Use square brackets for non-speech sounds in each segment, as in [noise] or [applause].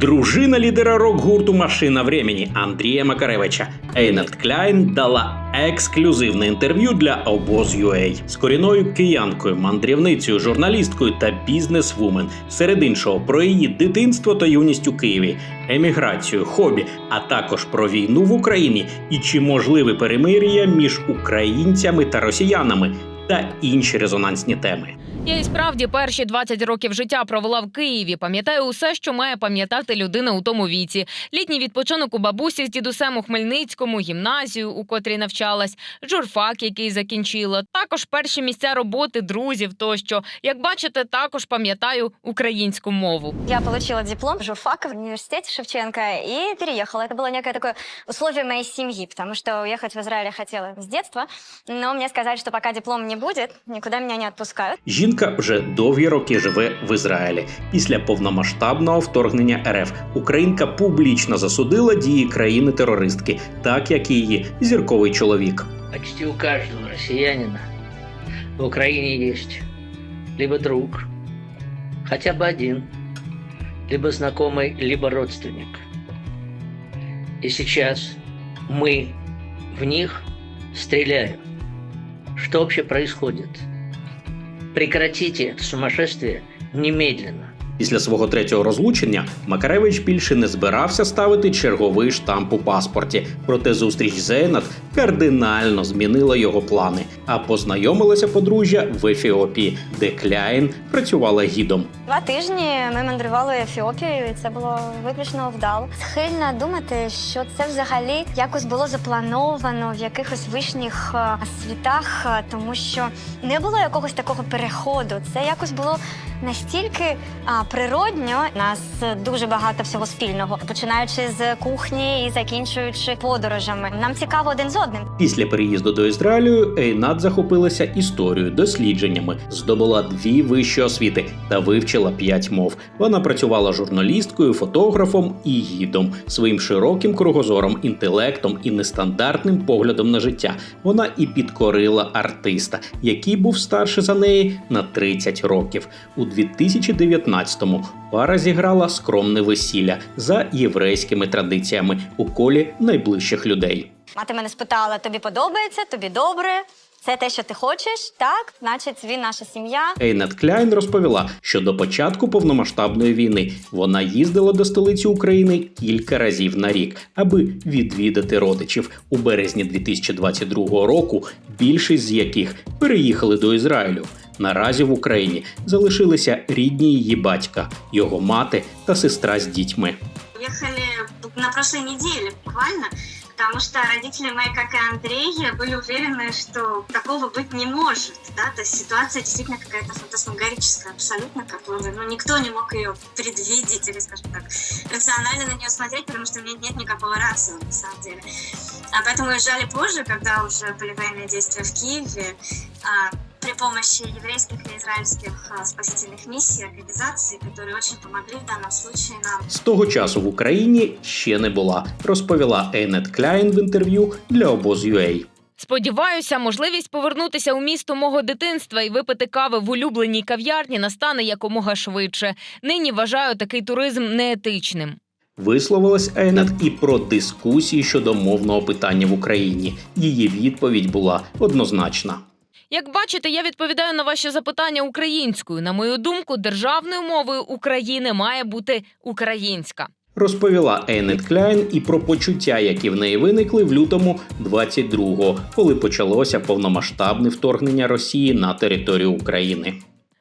Дружина лідера рок-гурту Машина времени Андрія Макаревича Ейнет Кляйн дала ексклюзивне інтерв'ю для обоз.ua з корінною киянкою, мандрівницею, журналісткою та бізнес-вумен. Серед іншого про її дитинство та юність у Києві, еміграцію, хобі, а також про війну в Україні і чи можливе перемир'я між українцями та росіянами та інші резонансні теми. Я і справді перші 20 років життя провела в Києві. Пам'ятаю усе, що має пам'ятати людина у тому віці. Літній відпочинок у бабусі з дідусем у Хмельницькому, гімназію, у котрій навчалась, журфак, який закінчила. Також перші місця роботи, друзів тощо. Як бачите, також пам'ятаю українську мову. Я получила диплом журфака в университете Шевченко и переехала. Это было некое такое условие моей семьи, потому что уехать в Израиль я хотела с детства, но мне сказали, что пока диплом не будет, никуда меня не отпускают. Жінка вже довгі роки живе в Ізраїлі. Після повномасштабного вторгнення РФ Українка публічно засудила дії країни-терористки, так як і її зірковий чоловік. Почти у каждого россиянина в Украине есть либо друг, хотя бы один, либо знакомый, либо родственник. И сейчас мы в них стреляем. Что вообще происходит? Прекратите сумасшествие немедленно. Після свого третього розлучення Макаревич більше не збирався ставити черговий штамп у паспорті. Проте зустріч з Ейнат кардинально змінила його плани. А познайомилося подружжя в Ефіопії, де Кляйн працювала гідом. Два тижні ми мандрували Ефіопією, і це було виключно вдало. Схильна думати, що це взагалі якось було заплановано в якихось вишніх е, світах, е, тому що не було якогось такого переходу. Це якось було настільки природньо. Нас дуже багато всього спільного, починаючи з кухні і закінчуючи подорожами. Нам цікаво один з одним. Після переїзду до Ізраїлю Ейнат захопилася історією, дослідженнями, здобула дві вищі освіти та вивчила п'ять мов. Вона працювала журналісткою, фотографом і гідом. Своїм широким кругозором, інтелектом і нестандартним поглядом на життя. Вона і підкорила артиста, який був старше за неї на 30 років. У 2019-му пара зіграла скромне весілля за єврейськими традиціями у колі найближчих людей. Мати мене спитала: тобі подобається, тобі добре. Це те, що ти хочеш, так, значить, він наша сім'я. Ейнет Кляйн розповіла, що до початку повномасштабної війни вона їздила до столиці України кілька разів на рік, аби відвідати родичів. У березні 2022 року більшість з яких переїхали до Ізраїлю. Наразі в Україні залишилися рідні її батька, його мати та сестра з дітьми. Ехали на прошлой неделе буквально, потому что родители мои, как и Андрей, были уверены, что такого быть не может. Да? То есть ситуация действительно какая-то фантасмагорическая абсолютно, которую ну, никто не мог ее предвидеть или, скажем так, рационально на нее смотреть, потому что у меня нет никакого рацио на самом деле. А поэтому уезжали позже, когда уже были военные действия в Киеве, а, при помощи еврейских и израильских спасительных миссий, организаций, которые очень помогли в данном случае нам. З того часу в Україні ще не була, розповіла Ейнет Кляйн в інтерв'ю для обоз.ua. Сподіваюся, можливість повернутися у місто мого дитинства і випити кави в улюбленій кав'ярні настане якомога швидше. Нині вважаю такий туризм неетичним. Висловилась Ейнет і про дискусії щодо мовного питання в Україні. Її відповідь була однозначна. Як бачите, я відповідаю на ваші запитання українською. На мою думку, державною мовою України має бути українська. Розповіла Енет Кляйн і про почуття, які в неї виникли в лютому 22-го, коли почалося повномасштабне вторгнення Росії на територію України.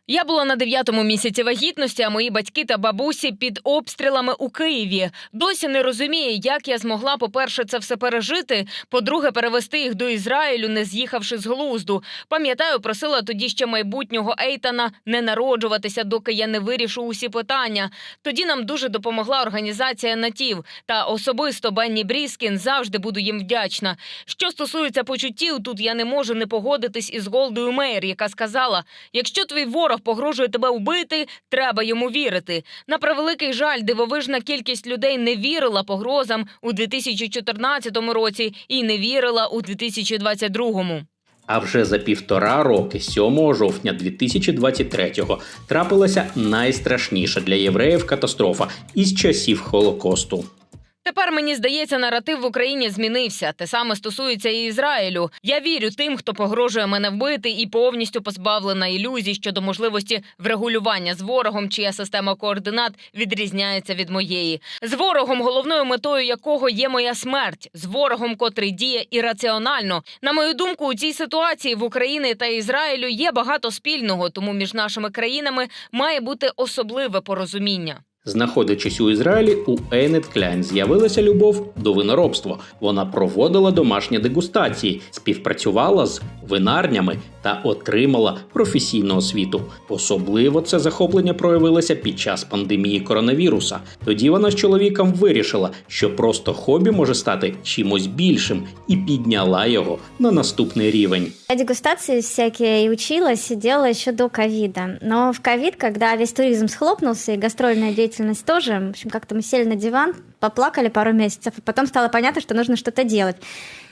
Я була на дев'ятому місяці вагітності, а мої батьки та бабусі під обстрілами у Києві. Досі не розуміє, як я змогла, по-перше, це все пережити. По-друге, перевести їх до Ізраїлю, не з'їхавши з глузду. Пам'ятаю, просила тоді ще майбутнього Ейтана не народжуватися, доки я не вирішу усі питання. Тоді нам дуже допомогла організація НАТІВ та особисто Бенні Бріскін завжди буду їм вдячна. Що стосується почуттів, тут я не можу не погодитись із Голдою Мейер, яка сказала: якщо твій ворог погрожує тебе вбити, треба йому вірити. На превеликий жаль, дивовижна кількість людей не вірила погрозам у 2014 році і не вірила у 2022. А вже за півтора роки, 7 жовтня 2023-го, трапилася найстрашніша для євреїв катастрофа із часів Холокосту. Тепер мені здається, наратив в Україні змінився. Те саме стосується і Ізраїлю. Я вірю тим, хто погрожує мене вбити, і повністю позбавлена ілюзій щодо можливості врегулювання з ворогом, чия система координат відрізняється від моєї. З ворогом, головною метою якого є моя смерть, з ворогом, котрий діє ірраціонально. На мою думку, у цій ситуації в Україні та Ізраїлю є багато спільного, тому між нашими країнами має бути особливе порозуміння. Знаходячись у Ізраїлі, у Ейнет Кляйн з'явилася любов до виноробства. Вона проводила домашні дегустації, співпрацювала з винарнями та отримала професійну освіту. Особливо це захоплення проявилося під час пандемії коронавіруса. Тоді вона з чоловіком вирішила, що просто хобі може стати чимось більшим, і підняла його на наступний рівень. Я и училась, и делала еще до ковида. Но в ковид, когда весь туризм схлопнулся и гастрольная деятельность тоже, в общем, как-то мы сели на диван, поплакали пару месяцев, и потом стало понятно, что нужно что-то делать.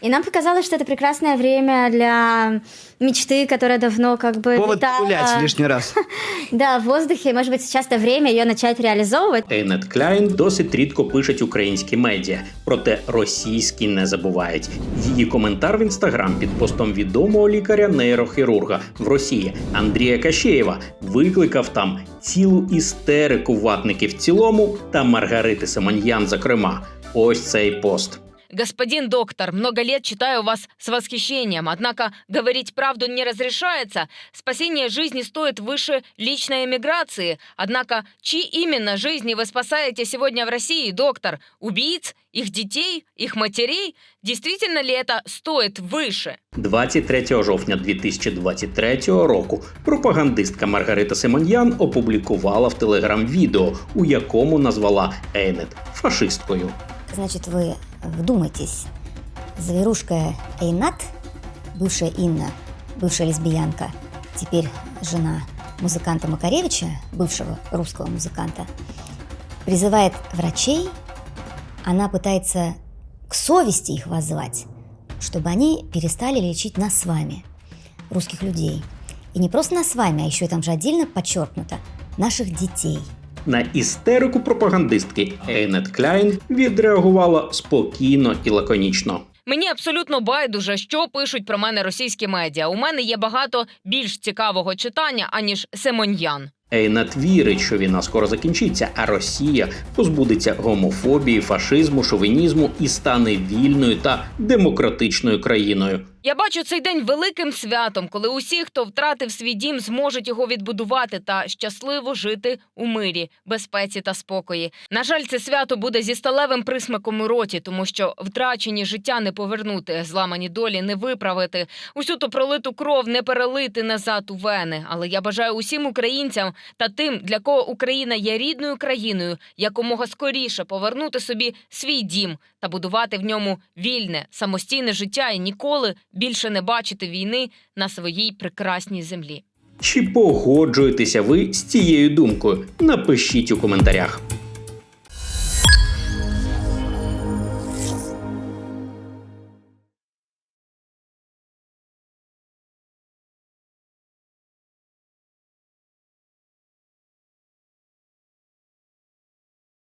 И нам показалось, что это прекрасное время для мечты, которая давно как бы Повод витала, погулять лишний раз. [laughs] да, в воздухе. Может быть, сейчас то время ее начать реализовывать. Ейнет Кляйн досить рідко пишуть українські медіа, проте російські не забувають. Її коментар в інстаграм під постом відомого лікаря-нейрохірурга в Росії Андрія Кащеєва викликав там цілу істерику ватників в цілому та Маргарити Семен'ян, зокрема. Ось цей пост. Господин доктор, много лет читаю вас с восхищением, однако говорить правду не разрешается. Спасение жизни стоит выше личной эмиграции. Однако, чьи именно жизни вы спасаете сегодня в России, доктор? Убийц? Их детей? Их матерей? Действительно ли это стоит выше? 23 жовтня 2023 року пропагандистка Маргарита Симоньян опублікувала в Телеграм відео, у якому назвала Ейнет фашисткою. Значит, вы вдумайтесь. Зверушка Эйнат, бывшая Инна, бывшая лесбиянка, теперь жена музыканта Макаревича, бывшего русского музыканта, призывает врачей, она пытается к совести их воззвать, чтобы они перестали лечить нас с вами, русских людей. И не просто нас с вами, а еще и там же отдельно подчеркнуто, наших детей – На істерику пропагандистки Ейнет Кляйн відреагувала спокійно і лаконічно. Мені абсолютно байдуже, що пишуть про мене російські медіа. У мене є багато більш цікавого читання, аніж Семоньян. Ейнет вірить, що війна скоро закінчиться, а Росія позбудеться гомофобії, фашизму, шовінізму і стане вільною та демократичною країною. Я бачу цей день великим святом, коли усі, хто втратив свій дім, зможуть його відбудувати та щасливо жити у мирі, безпеці та спокої. На жаль, це свято буде зі сталевим присмаком у роті, тому що втрачені життя не повернути, зламані долі не виправити, усю ту пролиту кров не перелити назад у вени. Але я бажаю усім українцям та тим, для кого Україна є рідною країною, якомога скоріше повернути собі свій дім та будувати в ньому вільне, самостійне життя і ніколи більше не бачити війни на своїй прекрасній землі. Чи погоджуєтеся ви з цією думкою? Напишіть у коментарях.